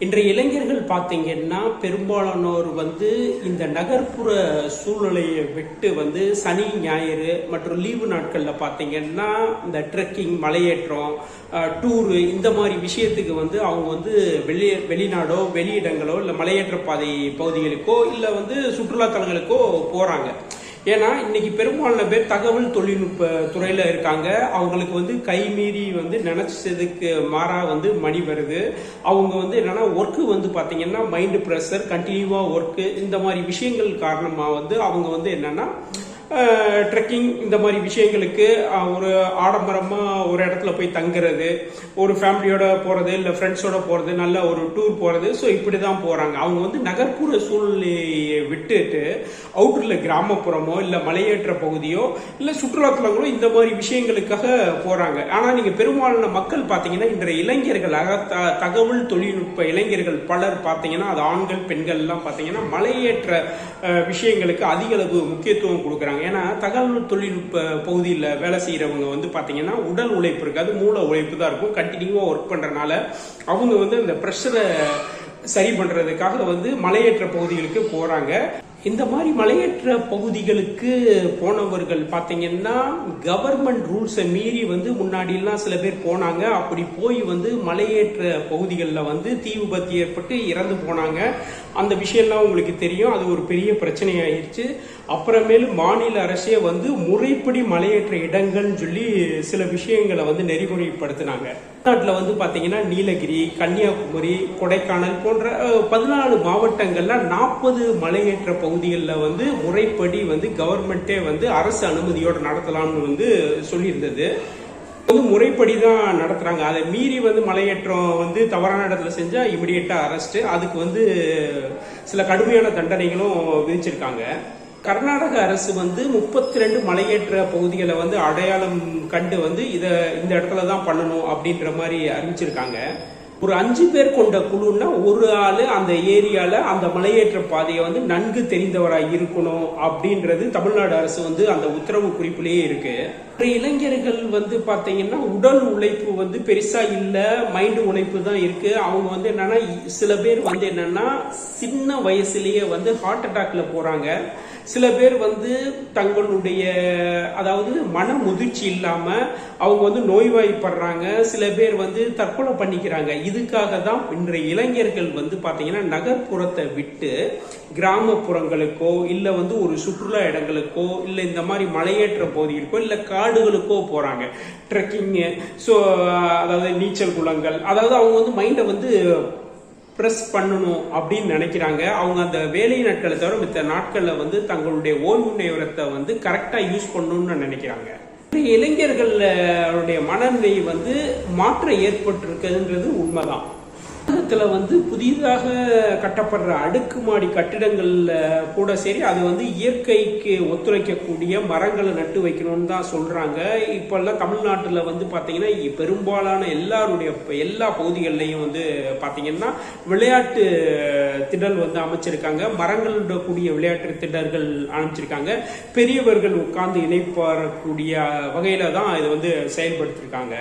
இன்றைய இளைஞர்கள் பார்த்தீங்கன்னா பெரும்பாலானோர் வந்து இந்த நகர்ப்புற சூழ்நிலையை விட்டு வந்து சனி ஞாயிறு மற்றும் லீவு நாட்களில் பார்த்தீங்கன்னா இந்த ட்ரெக்கிங் மலையேற்றம் டூரு இந்த மாதிரி விஷயத்துக்கு வந்து அவங்க வந்து வெளி வெளிநாடோ வெளியிடங்களோ இல்லை மலையேற்ற பாதை பகுதிகளுக்கோ இல்லை வந்து சுற்றுலாத்தலங்களுக்கோ போகிறாங்க ஏன்னா இன்னைக்கு பெரும்பாலான பேர் தகவல் தொழில்நுட்ப துறையில இருக்காங்க. அவங்களுக்கு வந்து கைமீறி வந்து நினைச்சதுக்கு மாறா வந்து மணி வருது. அவங்க வந்து என்னன்னா ஒர்க்கு வந்து பாத்தீங்கன்னா மைண்ட் ப்ரெஷர் கண்டினியூவா ஒர்க்கு இந்த மாதிரி விஷயங்கள் காரணமா வந்து அவங்க வந்து என்னன்னா ட்ரெக்கிங் இந்த மாதிரி விஷயங்களுக்கு ஒரு ஆடம்பரமாக ஒரு இடத்துல போய் தங்குறது ஒரு ஃபேமிலியோட போகிறது இல்லை ஃப்ரெண்ட்ஸோட போகிறது நல்ல ஒரு டூர் போகிறது ஸோ இப்படி தான் போகிறாங்க அவங்க வந்து நகர்ப்புற சூழ்நிலையை விட்டுட்டு அவுட்டரில் கிராமப்புறமோ இல்லை மலையேற்ற பகுதியோ இல்லை சுற்றுலாத்தலங்களோ இந்த மாதிரி விஷயங்களுக்காக போகிறாங்க ஆனால் நீங்கள் பெரும்பாலான மக்கள் பார்த்தீங்கன்னா இன்றைய இளைஞர்களாக த- தகவல் தொழில்நுட்ப இளைஞர்கள் பலர் பார்த்தீங்கன்னா அது ஆண்கள் பெண்கள்லாம் பார்த்தீங்கன்னா மலையேற்ற விஷயங்களுக்கு அதிக அளவு முக்கியத்துவம் கொடுக்குறாங்க. ஏன்னா தகவல் தொழில்நுட்ப பகுதியில் வேலை செய்கிறவங்க வந்து பார்த்தீங்கன்னா உடல் உழைப்பு இருக்காது மூளை உழைப்பு தான் இருக்கும். கண்டினியூவாக ஒர்க் பண்ணுறனால அவங்க வந்து அந்த ப்ரெஷரை சரி பண்ணுறதுக்காக வந்து மலையேற்ற பகுதிகளுக்கு போகிறாங்க இந்த மாதிரி மலையேற்ற பகுதிகளுக்கு போனவர்கள் பார்த்தீங்கன்னா கவர்மெண்ட் ரூல்ஸை மீறி வந்து முன்னாடிலாம் சில பேர் போனாங்க. அப்படி போய் வந்து மலையேற்ற பகுதிகளில் வந்து தீ விபத்து ஏற்பட்டு இறந்து போனாங்க. அந்த விஷயம்லாம் உங்களுக்கு தெரியும். அது ஒரு பெரிய பிரச்சனையாயிருச்சு. அப்புறமேலு மாநில அரசே வந்து முறைப்படி மலையேற்ற இடங்கள்னு சொல்லி சில விஷயங்களை வந்து நெறிமுறைப்படுத்தினாங்க. தமிழ்நாட்டில் வந்து பார்த்தீங்கன்னா நீலகிரி கன்னியாகுமரி கொடைக்கானல் போன்ற பதினாலு மாவட்டங்களில் நாற்பது மலையேற்ற பகுதிகளில் வந்து முறைப்படி வந்து கவர்மெண்ட்டே வந்து அரசு அனுமதியோடு நடத்தலாம்னு வந்து சொல்லியிருந்தது. வந்து முறைப்படி தான் நடத்துகிறாங்க அதை மீறி வந்து மலையேற்றம் வந்து தவறான இடத்துல செஞ்சால் இமிடியேட்டாக அரெஸ்ட்டு அதுக்கு வந்து சில கடுமையான தண்டனைகளும் விதிச்சிருக்காங்க. கர்நாடக அரசு வந்து முப்பத்தி ரெண்டு மலையேற்ற பகுதிகளை வந்து அடையாளம் கண்டு வந்து இதை இந்த இடத்துல தான் பண்ணணும் அப்படின்ற மாதிரி அறிவிச்சிருக்காங்க. ஒரு அஞ்சு பேர் கொண்ட குழுன்னா ஒரு ஆள் அந்த ஏரியால அந்த மலையேற்ற பாதையை வந்து நன்கு தெரிந்தவராக இருக்கணும் அப்படின்றது தமிழ்நாடு அரசு வந்து அந்த உத்தரவு குறிப்பிலேயே இருக்கு. அப்புறம் இளைஞர்கள் வந்து பார்த்தீங்கன்னா உடல் உழைப்பு வந்து பெருசாக இல்லை மைண்டு உழைப்பு தான் இருக்கு. அவங்க வந்து என்னன்னா சில பேர் வந்து என்னன்னா சின்ன வயசுலேயே வந்து ஹார்ட் அட்டாக்ல போறாங்க. சில பேர் வந்து தங்களுடைய அதாவது மன முதிர்ச்சி இல்லாமல் அவங்க வந்து நோய்வாய்ப்படுறாங்க. சில பேர் வந்து தற்கொலை பண்ணிக்கிறாங்க. இதுக்காக தான் இன்றைய இளைஞர்கள் வந்து பார்த்தீங்கன்னா நகர்ப்புறத்தை விட்டு கிராமப்புறங்களுக்கோ இல்லை வந்து ஒரு சுற்றுலா இடங்களுக்கோ இல்லை இந்த மாதிரி மலையேற்ற பகுதிகளுக்கோ இல்லை காடுகளுக்கோ போகிறாங்க ட்ரெக்கிங்கு ஸோ அதாவது நீச்சல் குளங்கள். அதாவது அவங்க வந்து மைண்டை வந்து ப்ரெஸ் பண்ணணும் அப்படின்னு நினைக்கிறாங்க. அவங்க அந்த வேலை நாட்களை தவிர மித்த நாட்களில் வந்து தங்களுடைய ஓய்வு நேரத்தை வந்து கரெக்டாக யூஸ் பண்ணணும்னு நினைக்கிறாங்க. இளைஞர்களுடைய மனநிலை வந்து மாற்றம் ஏற்பட்டிருக்குதுன்றது உண்மைதான். இதில் வந்து புதிதாக கட்டப்படுற அடுக்குமாடி கட்டிடங்கள்ல கூட சரி அது வந்து இயற்கைக்கு ஒத்துழைக்கக்கூடிய மரங்களை நட்டு வைக்கணும்னு தான் சொல்றாங்க. இப்பெல்லாம் தமிழ்நாட்டில் வந்து பார்த்தீங்கன்னா பெரும்பாலான எல்லாருடைய எல்லா பகுதிகளிலையும் வந்து பார்த்தீங்கன்னா விளையாட்டு திடல் வந்து அமைச்சிருக்காங்க. மரங்களோட கூடிய விளையாட்டு திடல்கள் அமைச்சிருக்காங்க. பெரியவர்கள் உட்கார்ந்து இணைப்பாரக்கூடிய வகையில தான் இது வந்து செயல்படுத்திருக்காங்க.